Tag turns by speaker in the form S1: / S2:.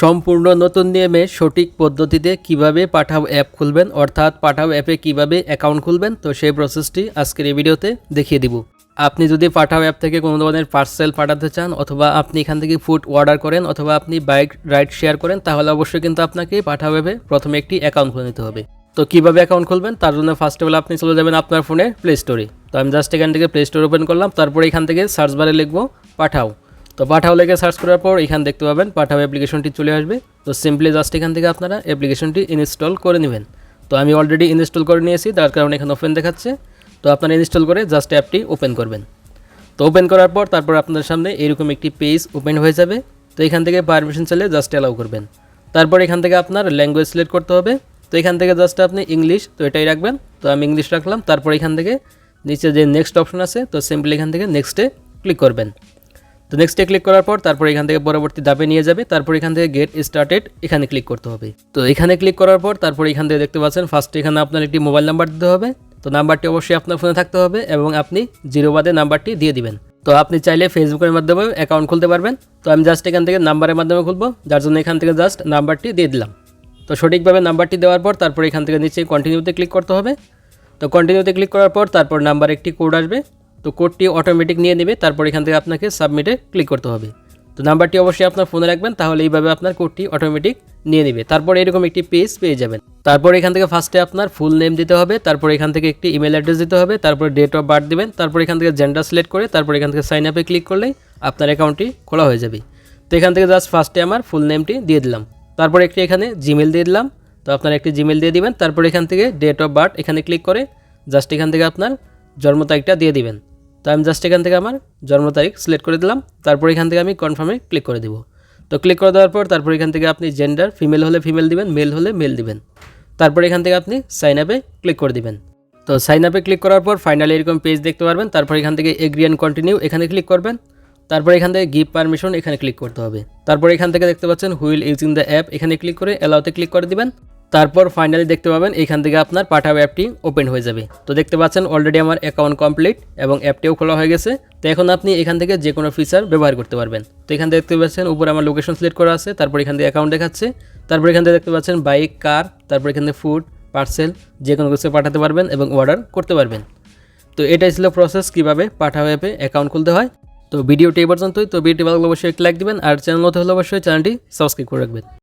S1: সম্পূর্ণ নতুন নিয়মে সঠিক পদ্ধতিতে কীভাবে পাঠাও অ্যাপ খুলবেন, অর্থাৎ পাঠাও অ্যাপে কীভাবে অ্যাকাউন্ট খুলবেন, তো সেই প্রসেসটি আজকের এই ভিডিওতে দেখিয়ে দিব। আপনি যদি পাঠাও অ্যাপ থেকে কোনো ধরনের পার্সেল পাঠাতে চান অথবা আপনি এখান থেকে ফুড অর্ডার করেন অথবা আপনি বাইক রাইড শেয়ার করেন, তাহলে অবশ্যই কিন্তু আপনাকে পাঠাও অ্যাপে প্রথমে একটি অ্যাকাউন্ট খুলে নিতে হবে। তো কীভাবে অ্যাকাউন্ট খুলবেন? তার জন্য ফার্স্ট অফ অল আপনি চলে যাবেন আপনার ফোনে প্লে স্টোরে তো আমি জাস্ট এখান থেকে প্লে স্টোর ওপেন করলাম, তারপরে এখান থেকে সার্চ বারে লিখব পাঠাও। তো পাঠাও লেগে সার্চ করার পর এখান দেখতে পাবেন পাঠাও অ্যাপ্লিকেশনটি চলে আসবে। তো সিম্পলি জাস্ট এখান থেকে আপনারা অ্যাপ্লিকেশনটি ইনস্টল করে নেবেন। তো আমি অলরেডি ইনস্টল করে নিয়েছি, তার কারণে এখানে ওপেন দেখাচ্ছে। তো আপনারা ইনস্টল করে জাস্ট অ্যাপটি ওপেন করবেন। তো ওপেন করার পর তারপর আপনার সামনে এরকম একটি পেজ ওপেন হয়ে যাবে। তো এখান থেকে পারমিশন চাইলে জাস্ট অ্যালাউ করবেন। তারপর এখান থেকে আপনার ল্যাঙ্গুয়েজ সিলেক্ট করতে হবে। তো এখান থেকে জাস্ট আপনি ইংলিশ তো এটাই রাখবেন। তো আমি ইংলিশ রাখলাম। তারপর এখান থেকে নিচে যে নেক্সট অপশন আছে, তো সিম্পলি এখান থেকে নেক্সটে ক্লিক করবেন। তো নেক্সটে ক্লিক করার পর তারপর এখান থেকে পরবর্তী ধাপে নিয়ে যাবে। তারপর এখান থেকে গেট স্টার্টেড এখানে ক্লিক করতে হবে। তো এখানে ক্লিক করার পর তারপর এখান থেকে দেখতে পাচ্ছেন ফার্স্টে এখানে আপনার একটি মোবাইল নাম্বার দিতে হবে। তো নাম্বারটি অবশ্যই আপনার ফোনে থাকতে হবে এবং আপনি জিরো বাদে নাম্বারটি দিয়ে দিবেন। তো আপনি চাইলে ফেসবুকের মাধ্যমে অ্যাকাউন্ট খুলতে পারবেন। তো আমি জাস্ট এখান থেকে নাম্বারের মাধ্যমে খুলবো। যার জন্য এখান থেকে জাস্ট নাম্বারটি দিয়ে দিলাম। তো সঠিকভাবে নাম্বারটি দেওয়ার পর তারপর এখান থেকে নিচে কন্টিনিউতে ক্লিক করতে হবে। তো কন্টিনিউতে ক্লিক করার পর তারপর নাম্বার একটি কোড আসবে। তো কোডটি অটোমেটিক নিয়ে নেবে, তারপর এখান থেকে আপনাকে সাবমিটে ক্লিক করতে হবে। তো নাম্বারটি অবশ্যই আপনার ফোনে রাখবেন, তাহলে এইভাবে আপনার কোডটি অটোমেটিক নিয়ে নেবে। তারপর এরকম একটি পেজ পেয়ে যাবেন। তারপর এখান থেকে ফার্স্টে আপনার ফুল নেম দিতে হবে, তারপর এখান থেকে একটি ইমেল অ্যাড্রেস দিতে হবে, তারপর ডেট অফ বার্থ দিবেন, তারপর এখান থেকে জেন্ডার সিলেক্ট করে, তারপর এখান থেকে সাইন আপে ক্লিক করলেই আপনার অ্যাকাউন্টটি খোলা হয়ে যাবে। তো এখান থেকে জাস্ট ফার্স্টে আমার ফুল নেমটি দিয়ে দিলাম। তারপর একটি এখানে জিমেল দিয়ে দিলাম। তো আপনার একটি জিমেল দিয়ে দিবেন, তারপর এখান থেকে ডেট অফ বার্থ এখানে ক্লিক করে জাস্ট এখান থেকে আপনার জন্ম তারিখটা দিয়ে দিবেন। তো আমি জাস্ট এখান থেকে আমার জন্ম তারিখ সিলেক্ট করে দিলাম। তারপর এখান থেকে আমি কনফার্মে ক্লিক করে দিব। তো ক্লিক করে দেওয়ার পর তারপর এখান থেকে আপনি জেন্ডার ফিমেল হলে ফিমেল দিবেন মেল হলে মেল দিবেন। তারপর এখান থেকে আপনি সাইন আপে ক্লিক করে দিবেন। তো সাইন আপে ক্লিক করার পর ফাইনালি এরকম পেজ দেখতে পারবেন। তারপর এখান থেকে এগ্রি অ্যান্ড কন্টিনিউ এখানে ক্লিক করবেন। তারপর এখান থেকে গিভ পারমিশন এখানে ক্লিক করতে হবে। তারপর এখান থেকে দেখতে পাচ্ছেন হুইল ইউজিং দ্য অ্যাপ এখানে ক্লিক করে অ্যালাউতে ক্লিক করে দিবেন। তারপর ফাইনালি দেখতে পাবেন এখান থেকে আপনার পাঠাও অ্যাপটি ওপেন হয়ে যাবে। তো দেখতে পাচ্ছেন অলরেডি আমার অ্যাকাউন্ট কমপ্লিট এবং অ্যাপটিও খোলা হয়ে গেছে। তো এখন আপনি এখান থেকে যে কোনো ফিচার ব্যবহার করতে পারবেন। তো এখান থেকে দেখতে পাচ্ছেন উপরে আমার লোকেশন সিলেক্ট করা আছে, তারপর এখান থেকে অ্যাকাউন্ট দেখাচ্ছে। তারপর এখান থেকে দেখতে পাচ্ছেন বাইক কার তারপর এখান থেকে ফুড পার্সেল যে কোনো কিছু পাঠাতে পারবেন এবং অর্ডার করতে পারবেন। তো এটাই ছিল প্রসেস কীভাবে পাঠাও অ্যাপে অ্যাকাউন্ট খুলতে হয়। তো ভিডিওটি এই পর্যন্তই। তো ভিডিওটি ভালো অবশ্যই লাইক দিবেন। আর চ্যানেল মতো হলে অবশ্যই চ্যানেলটি সাবস্ক্রাইব করে রাখবেন।